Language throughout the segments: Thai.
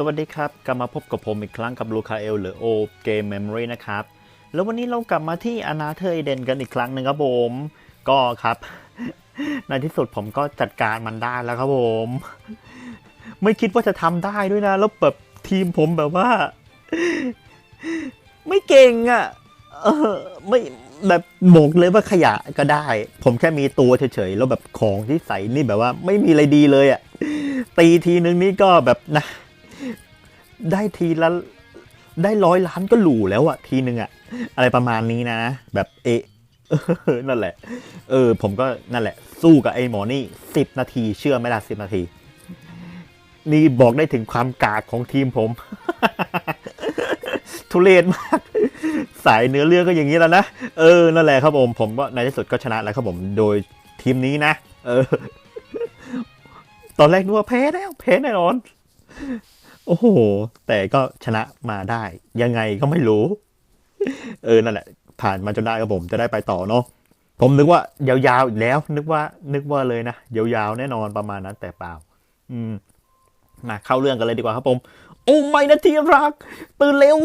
สวัสดีครับ กลับมาพบกับผมอีกครั้งกับลูคาเอลหรือโอเกมเมมโมรีนะครับ แล้ววันนี้เรากลับมาที่อนาเธอร์เอเดนกันอีกครั้งหนึ่งครับผม ก็ครับ ในที่สุดผมก็จัดการมันได้แล้วครับผม ไม่คิดว่าจะทำได้ด้วยนะ แล้วแบบทีมผมแบบว่า ไม่เก่งอะ่ะเออไม่แบบบอกเลยว่าขยะก็ได้ ผมแค่มีตัวเฉยๆ แล้วแบบของที่ใส่นี่แบบว่า ไม่มีอะไรดีเลยอะ่ะตีทีนึงนี่ก็แบบนะ ได้ทีละได้ร้อยล้านก็หรูแล้วอะทีนึงอะอะไรประมาณนี้นะ แบบเอะนั่นแหละ เออ ผมก็นั่นแหละ สู้กับไอ้หมอนี่สิบนาที เชื่อไหมล่ะสิบนาที นี่บอกได้ถึงความกากของทีมผม ทุเรศมาก สายเนื้อเรื่องก็อย่างนี้แล้วนะ เออ นั่นแหละครับผม ผมก็ในที่สุดก็ชนะแล้วครับผม โดยทีมนี้นะ เออ ตอนแรกนึกว่าแพ้แล้ว แพ้แน่นอน โอ้โห แต่ก็ชนะมาได้ ยังไงก็ไม่รู้ เออ นั่นแหละ ผ่านมาจนได้ครับผมจะได้ไปต่อเนาะผมนึกว่ายาวๆอีกแล้ว นึกว่า นึกว่าเลยนะ ยาวๆ แน่นอนประมาณนั้น แต่เปล่า อืมมาเข้าเรื่องกันเลยดีกว่าครับผม โอ้ไม่นะที่รัก ตื่นเร็ว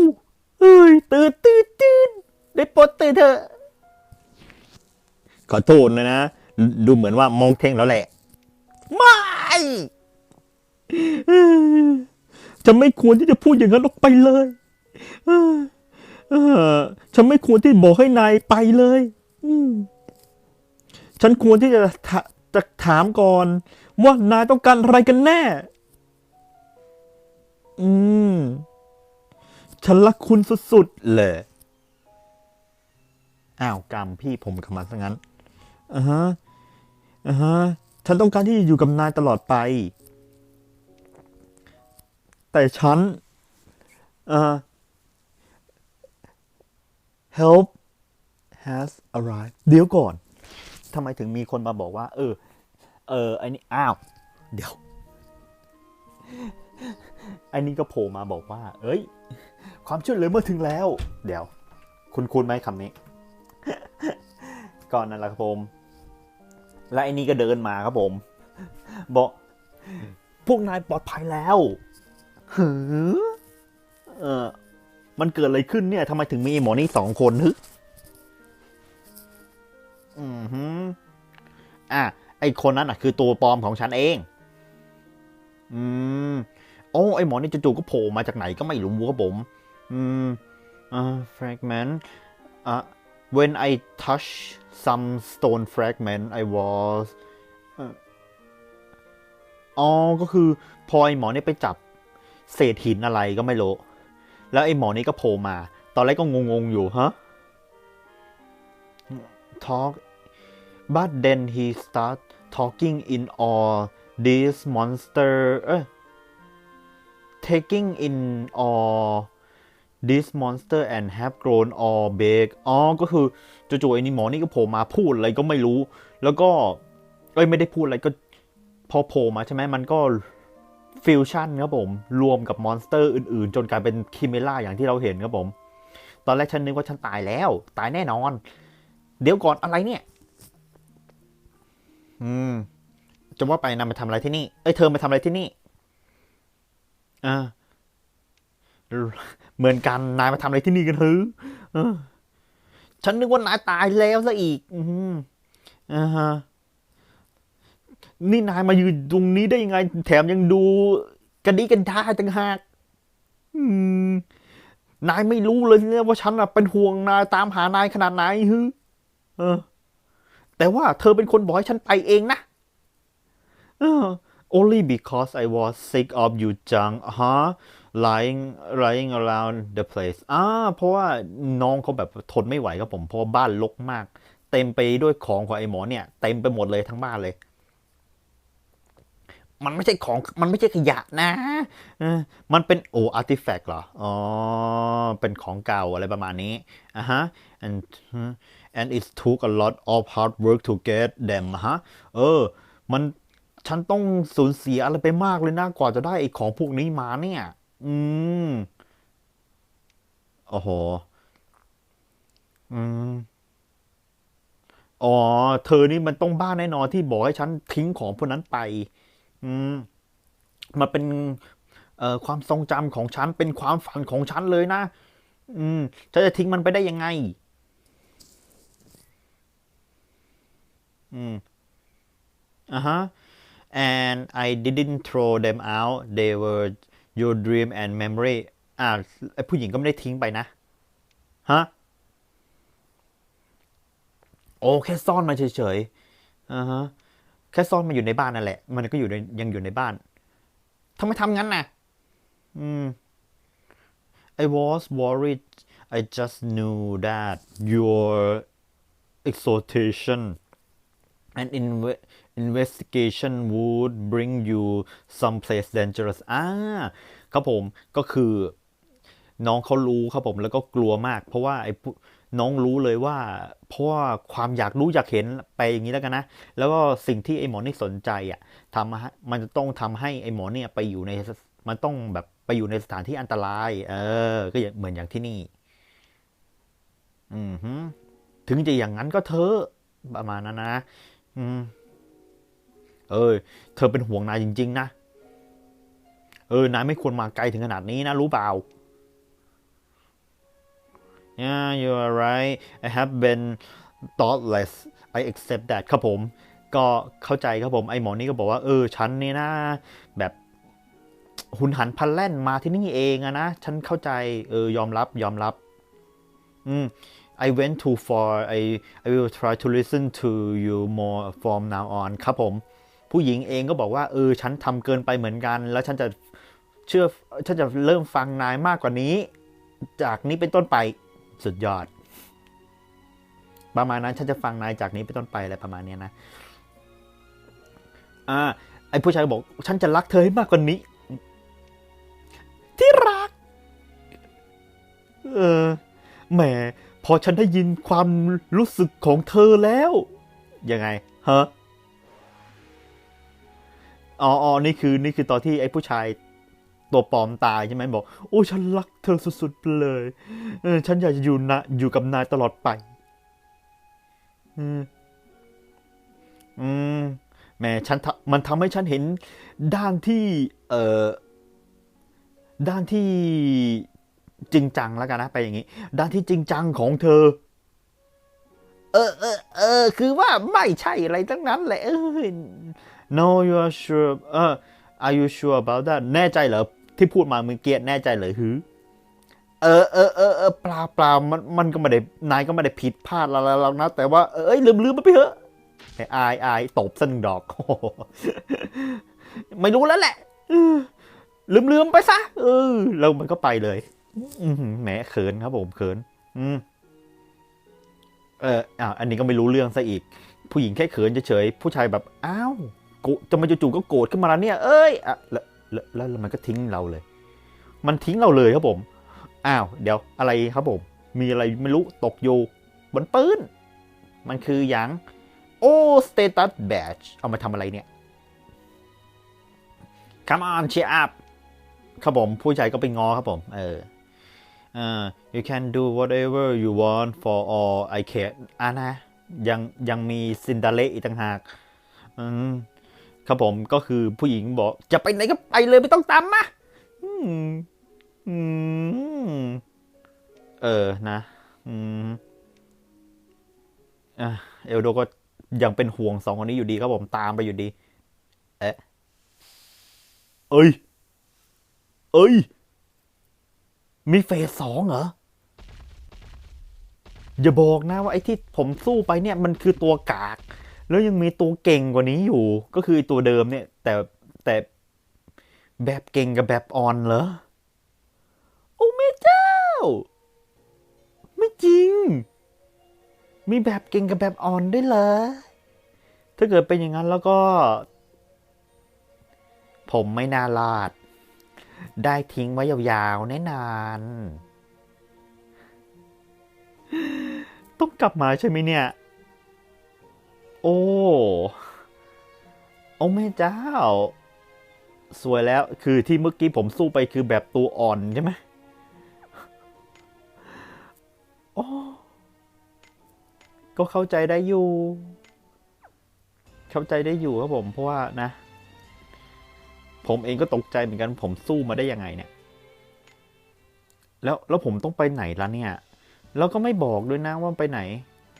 เฮ้ยตื่นตื่นตื่นได้ปรดตื่นเถอะขอโทษนะนะ ดูเหมือนว่ามองเท่งแล้วแหละ ไม่ เออจะไม่ควรที่จะพูดอย่างนั้นออกไปเลยฉันไม่ควรที่บอกให้นายไปเลยฉันควรที่จะถจะถามก่อน ว่านายต้องการอะไรกันแน่ อืม ฉันรักคุณสุดๆเลยอ้าวกรรมพี่ผมกับมันซะงั้นอ่าฮะอ่าฮะ ฉันต้องการที่จะอยู่กับนายตลอดไป แต่ฉันเอ่อ help has arrived เดี๋ยวก่อนทำไมถึงมีคนมาบอกว่า เออ เออไอ้นี่อ้าว เดี๋ยวไอ้นี่ก็โผล่มาบอกว่า เอ้ย ความช่วยเหลือเมื่อถึงแล้ว เดี๋ยว คุณคุณไหมคำนี้ ก่อนนั่นแหละครับผม และไอ้นี่ก็เดินมาครับผม บอก พวกนายปลอดภัยแล้ว หือเออมันเกิดอะไรขึ้นเนี่ยทำไมถึงมีหมอนี่สองคนฮึอืมฮึอะไอคนนั้นอะ คือตัวปลอมของฉันเอง อืมโอ้ไอหมอนี่จู่ๆก็โผล่มาจากไหนก็ไม่รู้ครับผม อืมอ่า fragment อะ when I touch some stone fragment I was อ๋อ ก็คือพอไอหมอนี่ไปจับ เศษหินอะไรก็ไม่รู้ แล้วไอ้หมอนี่ก็โผล่มา ตอนแรกก็งงๆอยู่ฮะ talk but then he start talking in all this monster เอ้ย taking in all this monster and have grown all big อ๋อ ก็คือจู่ๆไอ้นี่หมอนี่ก็โผล่มาพูดอะไรก็ไม่รู้ แล้วก็ เอ้ย ไม่ได้พูดอะไรก็ พอโผล่มาใช่ไหม มันก็ ฟิวชั่นครับผม รวมกับมอนสเตอร์อื่นๆ จนกลายเป็นคิเมล่าอย่างที่เราเห็นครับผม ตอนแรกฉันนึกว่าฉันตายแล้ว ตายแน่นอน เดี๋ยวก่อนอะไรเนี่ย อืมจะว่าไปนำมาทำอะไรที่นี่ เอ้ยเธอมาทำอะไรที่นี่ อ่า เหมือนกันนายมาทำอะไรที่นี่กันเฮ้อฉันนึกว่านายตายแล้วซะอีก อืมอ่าฮะ นี่นายมายืนตรงนี้ได้ยังไง แถมยังดูกันดีกันท่าต่างหากนายไม่รู้เลยเนี่ยว่าฉันอะเป็นห่วงนายตามหานายขนาดไหนฮึเออ แต่ว่าเธอเป็นคนบอกให้ฉันไปเองนะเออ only because I was sick of you junk ฮะ lying lying around the place อ่าเพราะว่าน้องเขาแบบทนไม่ไหวครับผมเพราะบ้านรกมาก เต็มไปด้วยของของไอ้หมอเนี่ย เต็มไปหมดเลยทั้งบ้านเลย มันไม่ใช่ของมันไม่ใช่ขยะนะอมันเป็นโออาร์ติแฟกต์เหรออ๋อเป็นของเก่าอะไรประมาณนี้อะฮะ and and it took a lot of hard work to get them ฮะเออ มันฉันต้องสูญเสียอะไรไปมากเลยนะกว่าจะได้ไอ้ของพวกนี้มาเนี่ย อืมโอ้โห อืมอ๋อ เธอนี่มันต้องบ้าแน่นอนที่บอกให้ฉันทิ้งของพวกนั้นไป อืมมันเป็นเอ่อความทรงจำของฉัน เป็นความฝันของฉันเลยนะ อืมฉันจะทิ้งมันไปได้ยังไง อืมอ่าฮะ and I didn't throw them out they were your dream and memory อ่าไอผู้หญิงก็ไม่ได้ทิ้งไปนะ ฮะ โอ้แค่ซ่อนมาเฉยๆอ่าฮะ แค่ซ่อนมาอยู่ในบ้านนั่นแหละ มันก็อยู่ในยังอยู่ในบ้านทำไมทำงั้นน่ะ อืม I was worried I just knew that your exhortation and inve- investigation would bring you someplace dangerous อ่าครับผมก็คือน้องเขารู้ครับผมแล้วก็กลัวมาก เพราะว่าไอ้ น้องรู้เลยว่า เพราะว่าความอยากรู้อยากเห็นไปอย่างนี้แล้วกันนะ แล้วก็สิ่งที่ไอ้หมอนี่สนใจอะทำมันจะต้องทำให้ไอ้หมอเนี่ยไปอยู่ในมันต้องแบบไปอยู่ในสถานที่อันตราย เออ ก็เหมือนอย่างที่นี่ อืมฮึถึงจะอย่างนั้นก็เธอประมาณนั้นนะอืม เออ เธอเป็นห่วงนายจริง ๆ นะ เออนายไม่ควรมาไกลถึงขนาดนี้นะ รู้เปล่า Yeah you are right I have been thoughtless I accept that ครับผม ก็เข้าใจครับผม ไอหมอนี่ก็บอกว่า เออ ฉันนี่นะ แบบหุนหันพลันแล่นมาที่นี่เองอะนะ ฉันเข้าใจ เออ ยอมรับ ยอมรับ อืม I went too far I I will try to listen to you more from now on ครับผม ผู้หญิงเองก็บอกว่า เออ ฉันทำเกินไปเหมือนกัน แล้วฉันจะเชื่อ ฉันจะเริ่มฟังนายมากกว่านี้ จากนี้เป็นต้นไป สุดยอด ประมาณนั้นฉันจะฟังนายจากนี้เป็นต้นไปอะไรประมาณนี้นะ อ่า ไอผู้ชายบอก ฉันจะรักเธอให้มากกว่านี้ ที่รัก เออ แหม พอฉันได้ยินความรู้สึกของเธอแล้ว ยังไงฮะอ๋ออ๋อนี่คือ นี่คือตอนที่ไอ้ผู้ชาย ตัวปลอมตายใช่ไหมบอก โอ้ฉันรักเธอสุดๆไปเลยเออฉันอยากจะอยู่นะอยู่กับนายตลอดไปอืมอืมแหมฉันมันทำให้ฉันเห็นด้านที่ เอ่อด้านที่จริงจังแล้วกันนะไปอย่างนี้ ด้านที่จริงจังของเธอ เออเออเออคือว่าไม่ใช่อะไรทั้งนั้นแหละเออ no you are sure เออ are you sure about that แน่ใจเหรอ ที่พูดมาเมื่อกี้แน่ใจเหรอหือเออเออเออเออปล่าเปล่ามันมันก็ไม่ได้นายก็ไม่ได้ผิดพลาดอะไรแล้วนะ แต่ว่าเอ้ยลืมลืมมันไปเถอะไอ้อายอายตบสักหนึ่งดอกไม่รู้แล้วแหละลืมลืมไปซะเออแล้วมันก็ไปเลยอืแหมเขินครับผมเขิน อืมเอออ่าอันนี้ก็ไม่รู้เรื่องซะอีก ผู้หญิงแค่เขินเฉยๆผู้ชายแบบอ้าวโกจะมาจู่ๆก็โกรธขึ้นมาแล้วเนี่ย เอ้ยอะ แล้วมันก็ทิ้งเราเลย มันทิ้งเราเลยครับผม อ้าว เดี๋ยวอะไรครับผม มีอะไรไม่รู้ตกอยู่บนปืนมันคืออย่างโอ้ status badge เอามาทำอะไรเนี่ย come on cheer up ครับผมผู้ชายก็ไปง้อครับผม เออ uh, you can do whatever you want for all I care อะนะ ยังยังมีซินดาเลอีกต่างหาก อืม ครับผมก็คือผู้หญิงบอก จะไปไหนก็ไปเลยไม่ต้องตามมาเออนะอืมอะเอลโดก็ยังเป็นห่วงสองคนนี้อยู่ดีครับผมตามไปอยู่ดี เอ๊ะเอ้ย เอ้ย มีเฟสสองเหรอ อย่าบอกนะว่าไอ้ที่ผมสู้ไปเนี่ย มันคือตัวกาก แล้วยังมีตัวเก่งกว่านี้อยู่ ก็คือตัวเดิมเนี่ย แต่แต่แบบเก่งกับแบบออนเหรอ โอ้แม่เจ้า ไม่จริง มีแบบเก่งกับแบบออนได้วยเหรอ ถ้าเกิดเป็นอย่างนั้นแล้วก็ ผมไม่น่ารอดได้ทิ้งไว้ยาวๆแน่นอนต้องกลับมาใช่ไหมเนี่ย โอ้โอ้แม่เจ้า สวยแล้วคือที่เมื่อกี้ผมสู้ไปคือแบบตัวอ่อนใช่ไหมโอ้ก็เข้าใจได้อยู่ เข้าใจได้อยู่ครับผมเพราะว่านะ ผมเองก็ตกใจเหมือนกัน ผมสู้มาได้ยังไงเนี่ย แล้วแล้วผมต้องไปไหนล่ะเนี่ย แล้วก็ไม่บอกด้วยนะว่าไปไหน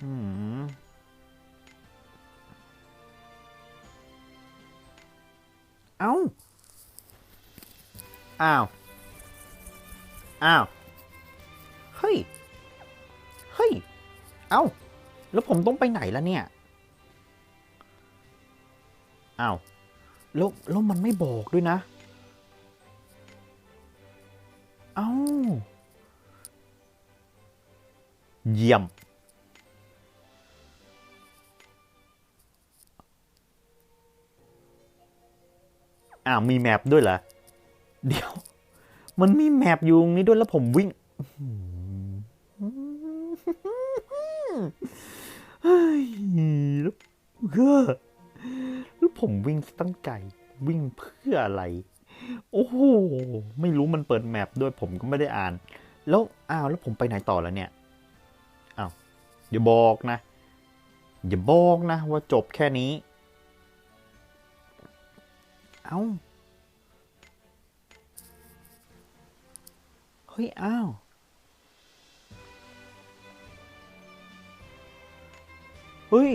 อืม เอ้า อ้าว อ้าว เฮ้ย เฮ้ย เอ้า แล้วผมต้องไปไหนล่ะเนี่ย อ้าว แล้ว แล้วมันไม่บอกด้วยนะ เอ้า เยี่ยม อ้าวมีแมปด้วยเหรอ เดี๋ยว มันมีแมปอยู่ตรงนี้ด้วยแล้วผมวิ่งเฮ้ยแล้วเฮ้อแล้วผมวิ่งตั้งใจวิ่งเพื่ออะไร โอ้โห ไม่รู้มันเปิดแมปด้วยผมก็ไม่ได้อ่าน แล้วอ้าวแล้วผมไปไหนต่อแล้วเนี่ย อ้าวอย่าบอกนะ อย่าบอกนะว่าจบแค่นี้ เอ้า เฮ้ย อ้าว เฮ้ย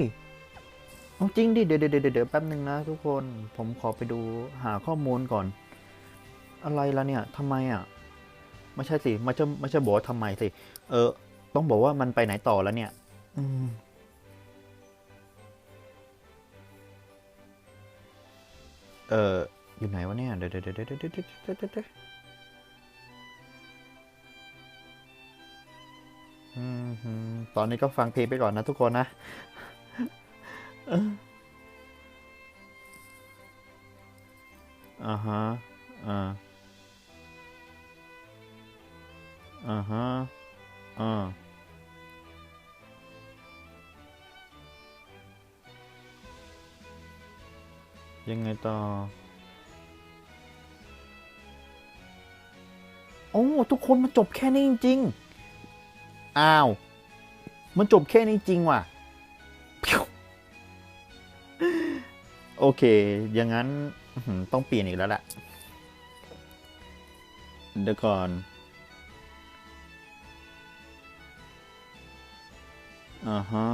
เอาจริงดิเดี๋ยวเดี๋ยวเดี๋ยวเดี๋ยวแป๊บหนึ่งนะทุกคน ผมขอไปดูหาข้อมูลก่อน อะไรละเนี่ยทำไมอะ ไม่ใช่สิ ไม่ใช่ไม่ใช่บอกว่าทำไมสิ เออ ต้องบอกว่ามันไปไหนต่อแล้วเนี่ย อืม เอออยู่ไหนวะเนี่ย เดี๋ยวเดี๋ยวเดี๋ยวเดี๋ยวเดี๋ยวตอนนี้ก็ฟังเพลงไปก่อนนะทุกคนนะอ่าฮะ อ่า อ่าฮะ อ่า ยังไงต่อ โอ้ทุกคนมันจบแค่นี้จริงๆ อ้าว มันจบแค่นี้จริงว่ะ โอเค อย่างนั้นต้องเปลี่ยนอีกแล้วแหละเดี๋ยวก่อนอ่าฮะ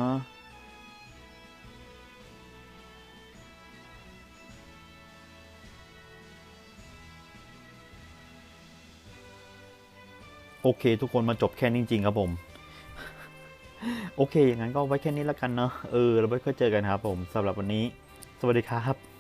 โอเค ทุกคนมาจบแค่นี้จริงๆครับผม โอเคอย่างนั้นก็ไว้แค่นี้แล้วกันเนาะเออเราไว้ค่อยเจอกันครับผมสำหรับวันนี้ สวัสดีครับ